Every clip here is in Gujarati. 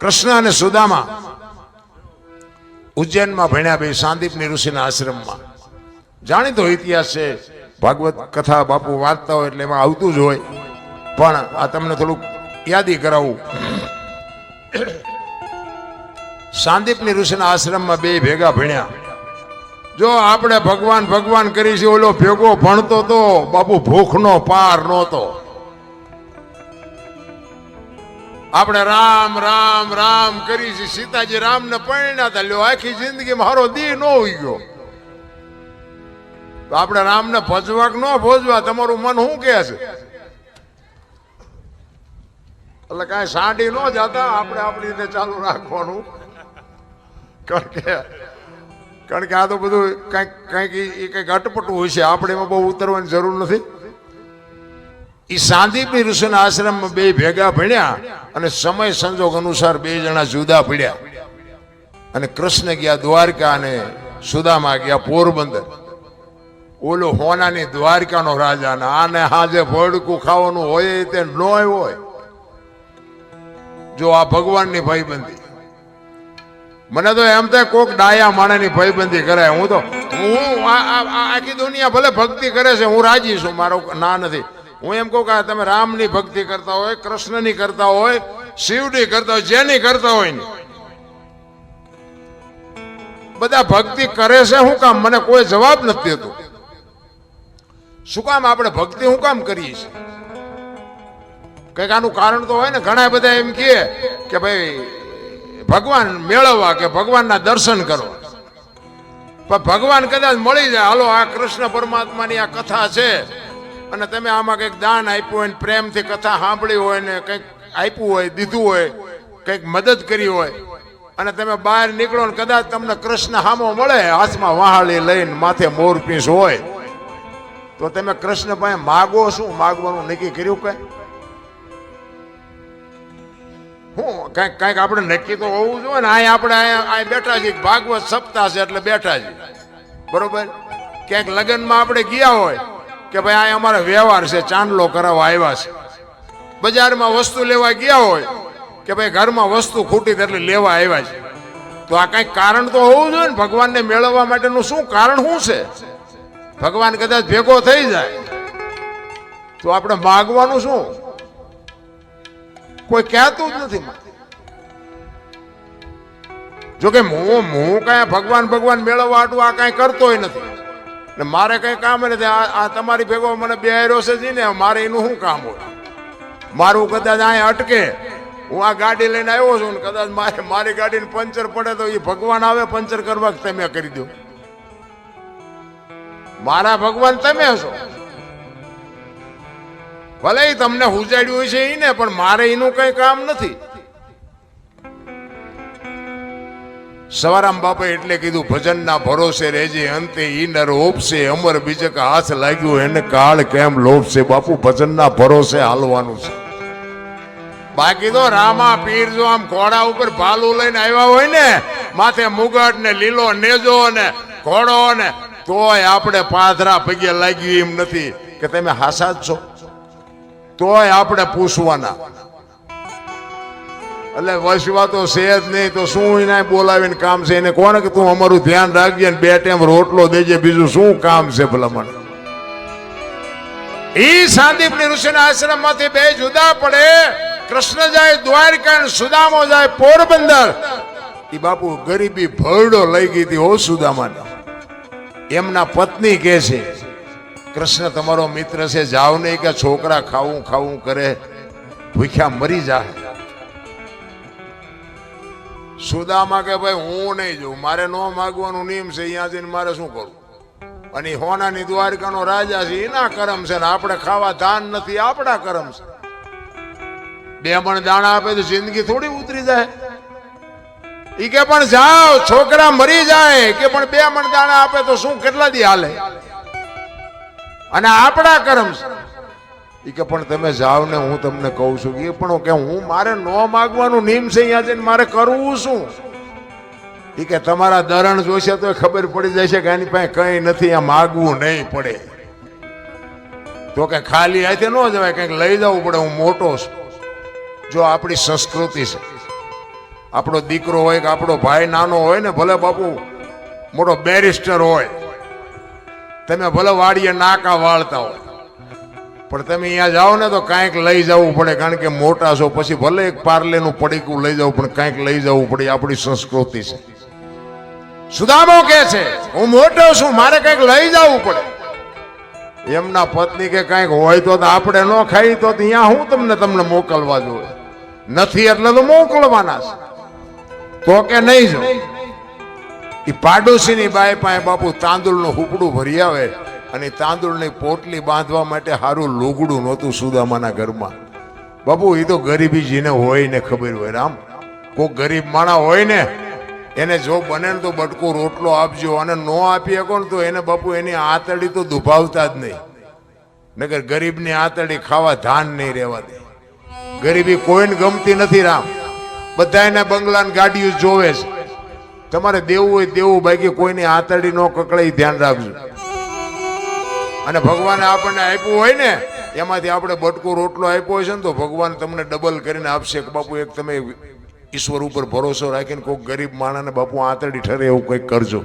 કૃષ્ણ અને સુદામા ઉજ્જૈનમાં ભણ્યા બે સાંદીપ ઋષિના આશ્રમમાં. જાણીતો ઇતિહાસ છે, ભાગવત કથા, બાપુ વાંચતા હોય એટલે એમાં આવતું જ હોય. પણ આ તમને થોડુંક યાદી કરાવું. સાંદીપની ઋષિના આશ્રમમાં બે ભેગા ભણ્યા. જો આપણે ભગવાન ભગવાન કરી છે ઓલો ભેગો ભણતો તો બાપુ ભૂખનો પાર નહોતો. આપણે રામ રામ રામ કરી છે. સીતાજી રામ ને પરણ્યા હતા. લ્યો, આખી જિંદગી મારો દેહ નો હોઈ ગયો. તો આપણે રામને ભજવા કે ન ભોજવા. તમારું મન શું કહે છે? એટલે કાંઈ સાંડી ન જતા. આપણે આપણી રીતે ચાલુ રાખવાનું. કારણ કે કારણ કે આ તો બધું કંઈક કંઈક એ કંઈક અટપટું હોય છે આપણે એમાં બહુ ઉતરવાની જરૂર નથી. એ સાંદીપની ઋષિના આશ્રમમાં બે ભેગા ભણ્યા અને સમય સંજોગ અનુસાર બે જણા જુદા પડ્યા. અને કૃષ્ણ ગયા દ્વારકા અને સુદામા ગયા પોરબંદર. ઓલો હોનાની દ્વારકાનો રાજા ને આને હાજે ભડકું ખાવાનું હોય તે નોય હોય. જો આ ભગવાનની ભાઈબંધી મને તો એમ થાય કોક ડાયા માણેની ભાઈબંધી કરાય. હું તો, હું આખી દુનિયા ભલે ભક્તિ કરે છે, હું રાજી છું, મારો ના નથી. હું એમ કહું કે તમે રામની ભક્તિ કરતા હોય, કૃષ્ણની કરતા હોય, શિવની કરતા હોય, જેની કરતા હોય ને. બધા ભક્તિ કરે છે શું કામ? મને કોઈ જવાબ નથી દેતો. શું કામ આપણે ભક્તિ શું કામ કરીએ છીએ? કંઈક આનું કારણ તો હોય ને, ઘણા બધા એમ કહે કે ભાઈ, ભગવાન મેળવવા કે ભગવાનના દર્શન કરવા. પણ ભગવાન કદાચ મળી જાય, હાલો, આ કૃષ્ણ પરમાત્માની આ કથા છે. અને તમે આમાં કંઈક દાન આપ્યું હોય ને પ્રેમથી કથા સાંભળી હોય ને કંઈક આપ્યું હોય, દીધું હોય, કંઈક મદદ કરી હોય, અને તમે બહાર નીકળો ને કદાચ તમને કૃષ્ણ હામો મળે, હાથમાં વહાળી લઈને માથે મોરપીસ હોય. તો તમે કૃષ્ણ પાસે માગો શું? માગવાનું નક્કી કર્યું કઈ? હું કંઈક કંઈક આપણે નક્કી તો હોવું જોઈએ ને અહીં આપણે અહીં બેઠા છીએ ભાગવત સપ્તાહ છે એટલે બેઠા છીએ બરોબર? ક્યાંક લગ્નમાં આપણે ગયા હોય કે ભાઈ, આ અમારે વ્યવહાર છે, ચાંદલો કરાવવા આવ્યા છે. બજારમાં વસ્તુ લેવા ગયા હોય, કે ભાઈ, ઘરમાં વસ્તુ ખૂટી એટલે લેવા આવ્યા છે. તો આ કંઈક કારણ તો હોવું જોઈએ ને? ભગવાનને મેળવવા માટેનું શું કારણ શું છે? ભગવાન કદાચ ભેગો થઈ જાય. તો આપણે માગવાનું શું? કોઈ કહેતું જ નથી જોકે હું હું કાંઈ ભગવાન ભગવાન મેળવવા આટલું આ કાંઈ કરતોય નથી. ને મારે કઈ કામ નથી. આ તમારી ભેગો મને બેહાર્યો છે ને, મારે એનું શું કામ હોય? મારું કદાચ અહીંયા અટકે. હું આ ગાડી લઈને આવ્યો છું ને કદાચ મારે, મારી ગાડીને પંચર પડે તો એ ભગવાન આવે, પંચર કરવા તમે કરી દો. મારા ભગવાન તમે છો. ભલે તમને હુજાડ્યું છે એને પણ મારે એનું કઈ કામ નથી. સવારામ બાપા એટલે કીધું, ભજનના ભરોસે રહેજે, અંતે ઈનર નર ઓપશે અમર બીજક હાથ લાગ્યું, એને કાળ કેમ લોપશે બાપુ, ભજનના ભરોસે હાલવાનું છે. બાકી તો રામા પીર જો આમ ઘોડા ઉપર ભાલું લઈને આવ્યા હોય ને, માથે મુગટ ને લીલો નેજો ને ઘોડો ને, તોય આપણે પાથરા પગે લાગ્યું એમ નથી કે તમે હાસા જ છો. તોય આપણે પૂછવાના. એટલે વસવા તો છે નહીં, તો શું એને બોલાવીને કામ છે? એને કોને કે તું અમારું ધ્યાન રાખજે બે ટાઈમ રોટલો દેજે, બીજું શું કામ છે ભલામણ? ઈ સાંદીપની ઋષિના આશ્રમમાંથી બે જુદા પડે. કૃષ્ણ જાય દ્વારકા સુદામો જાય પોરબંદર. એ બાપુ ગરીબી ભરડો લઈ ગઈ હતી હો સુદામાને. એમના પત્ની કે છે, કૃષ્ણ, તમારો મિત્ર છે, જાવ નહીં કે છોકરા ખાવું ખાવું કરે. ભૂખ્યા મરી જાય સુદામા કે ભાઈ, હું નહીં જોઉં. મારે ન માગવાનું નિયમ છે અહીંયા જઈને મારે શું કરવું? અને હોનાની દ્વારકાનો રાજા છે, એના કરમ છે ને આપણે ખાવા ધાન નથી, આપણા કરમ છે. બે પણ દાણા આપે તો જિંદગી થોડી ઉતરી જાય. ઈ કે પણ જાઓ, છોકરા મરી જાય. કે પણ બે મણ દાણા આપે તો શું, કેટલા દી હાલે? અને આપણા કરમ છે. ઈ કે, પણ તમે જાઓ ને, હું તમને કહું છું. એ પણ કે, હું, મારે ન માગવાનું નિયમ છે અહીંયા જઈને મારે કરવું શું? એ કે, તમારા દરણ જોશે તો ખબર પડી જશે કે એની પાસે કઈ નથી, આ માગવું નહીં પડે. તો કે, ખાલી હાથે ન જવાય, કંઈક લઈ જવું પડે, હું મોટો છું. જો આપણી સંસ્કૃતિ છે, આપણો દીકરો હોય કે આપણો ભાઈ નાનો હોય ને, ભલે બાપુ મોટો બેરિસ્ટર હોય, તમે ભલે વાડીએ નાકા વાળતા હોય પણ તમે અહીંયા જાઓ ને તો કાંઈક લઈ જવું પડે, કારણ કે મોટા છો. પછી ભલે એક પાર્લેનું પડીકું લઈ જવું, પણ કાંઈક લઈ જવું પડે આપણી સંસ્કૃતિ છે. સુદામો કે છે, હું મોટો છું, મારે કંઈક લઈ જવું પડે. એમના પત્ની કે કાંઈક હોય તો આપણે ન ખાઈ, તો ત્યાં હું તમને તમને મોકલવા જોઈએ નથી એટલે તો મોકલવાના છે. તો કે નહીં જો એ પાડોશીની બાઈ પાસે બાપુ તાંદુળનું હુપડું ભરી આવે. અને તાંદુળની પોટલી બાંધવા માટે સારું લુગડું નહોતું સુદામાના ઘરમાં. બાપુ એ તો ગરીબી જેને હોય ને ખબર હોય, રામ. કોઈ ગરીબ માણા હોય ને, એને જો બને ને તો બટકો રોટલો આપજો, અને નો આપી શકો ને તો એને બાપુ એની આતડી તો દુભાવતા જ નહીં. નગર ગરીબની આતડી ખાવા ધાન નહીં રહેવા દે. ગરીબી કોઈને ગમતી નથી, રામ. બધાને બંગલા ને ગાડીઓ જોવે છે. તમારે દેવું હોય દેવું બાકી કોઈની આતડી નો કકડાઈ ધ્યાન રાખજો. અને ભગવાને આપણને આપ્યું હોય ને, એમાંથી આપણે બટકો રોટલો આપ્યો છે ને, તો ભગવાન તમને ડબલ કરીને આપશે કે બાપુ, એક તમે ઈશ્વર ઉપર ભરોસો રાખીને કોઈક ગરીબ માણસને બાપુ આંતરડી ઠરે એવું કંઈક કરજો.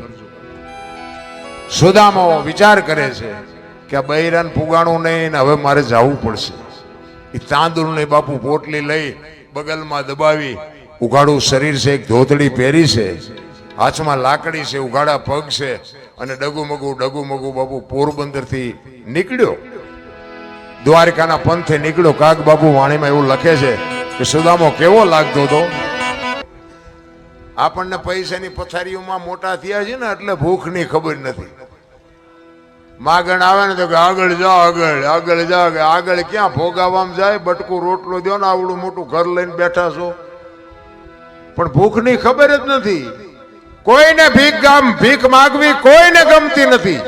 સુદામાઓ વિચાર કરે છે કે આ બૈરાન ફુગાણું નહીં ને હવે મારે જવું પડશે. એ તાંદુળની બાપુ પોટલી લઈ બગલમાં દબાવી, ઉઘાડું શરીર છે, એક ધોતડી પહેરી છે. હાથમાં લાકડી છે, ઉઘાડા પગ છે અને ડગુમગુ ડગુમગુ બાપુ પોરબંદરથી નીકળ્યો. દ્વારકાના પંથે નીકળ્યો. કાગ બાપુ વાણીમાં એવું લખે છે કે, સુદામો, કેવો લાગતો હતો? આપણને પૈસાની પથારીઓમાં મોટા થયા છે ને, એટલે ભૂખની ખબર નથી. માગણ આવે ને તો કે, આગળ જાઓ આગળ આગળ જાઓ આગળ ક્યાં ભોગાવામાં જાય? બટકું રોટલો દો ને, આવડું મોટું ઘર લઈને બેઠા છો. પણ ભૂખની ખબર જ નથી. કોઈને ભીખ ગામ ભીખ માગવી કોઈને ગમતી નથી.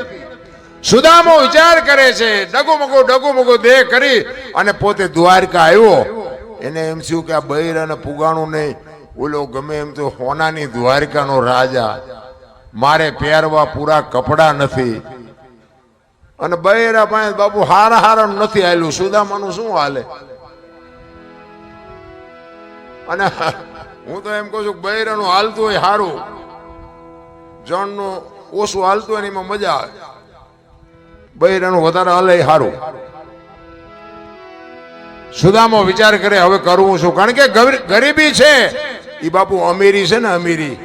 સુદામો વિચાર કરે છે, ડગુમગુ ડગુમગુ દેહ કરી અને પોતે દ્વારકા આવ્યો. એને એમ થયું કે આ બૈર અને પુગાણું નહીં, ઓલો ગમે એમ તો હોનાની દ્વારકાનો રાજા. મારે પહેરવા પૂરા કપડા નથી. અને બૈરા પાસે બાપુ હારા હારા નથી હાલ્યું. સુદામાનું શું હાલે? અને હું તો એમ કહું છું બૈરાનું હાલતું હોય સારું. જણનું ઓછું હાલતું હોય એમાં મજા આવે. બૈરાનું વધારે હાલે સારું સુદામો વિચાર કરે, હવે કરવું શું? કારણ કે ગરીબી છે. એ બાપુ અમીરી છે ને અમીરી.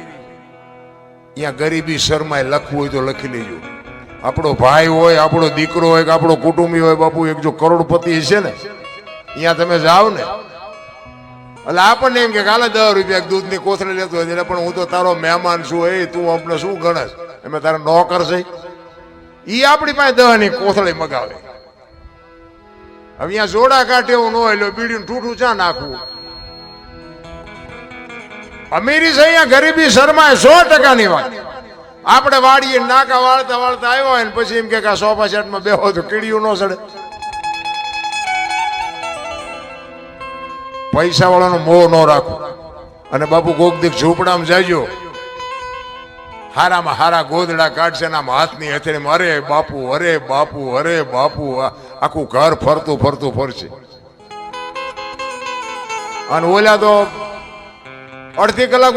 અહીંયા ગરીબી શર્માએ લખવું હોય તો લખી લેજો. આપણો ભાઈ હોય, આપણો દીકરો હોય કે આપણો કુટુંબી હોય, બાપુ એક જો કરોડપતિ છે ને અહીંયા તમે જાઓ ને એટલે આપણને એમ કે કાલે દસ રૂપિયા દૂધની કોથળી લેતો હોય એટલે પણ હું તો તારો મહેમાન છું, એ તું અમને શું ગણસ? એમ તારા નોકર છે. એ આપણી પાસે દહની કોથળી મગાવે. હવે અહીંયા જોડા કાઢે એવું ન હોય એટલે બીડીનું ઠૂઠું ચા નાખવું? અમીરી છે અહીંયા ગરીબી શરમાય સો ટકાની વાત. આપણે વાળીએ નાકા વાળતા વાળતા આવ્યા હોય ને પછી એમ કે સોફા સેટમાં બેહો તો કીડીયું ન સડે. પૈસા વાળાનો મોહ ન રાખો. અને બાપુ કોક દીક ઝૂંપડામાં જાજો. હારામાં હારા ગોદડા કાઢશે ને આમ હાથની હથેળીમાં, અરે બાપુ અરે બાપુ અરે બાપુ આખું ઘર ફરતું ફરતું ફરશે. અને ઓલા તો અડધી કલાક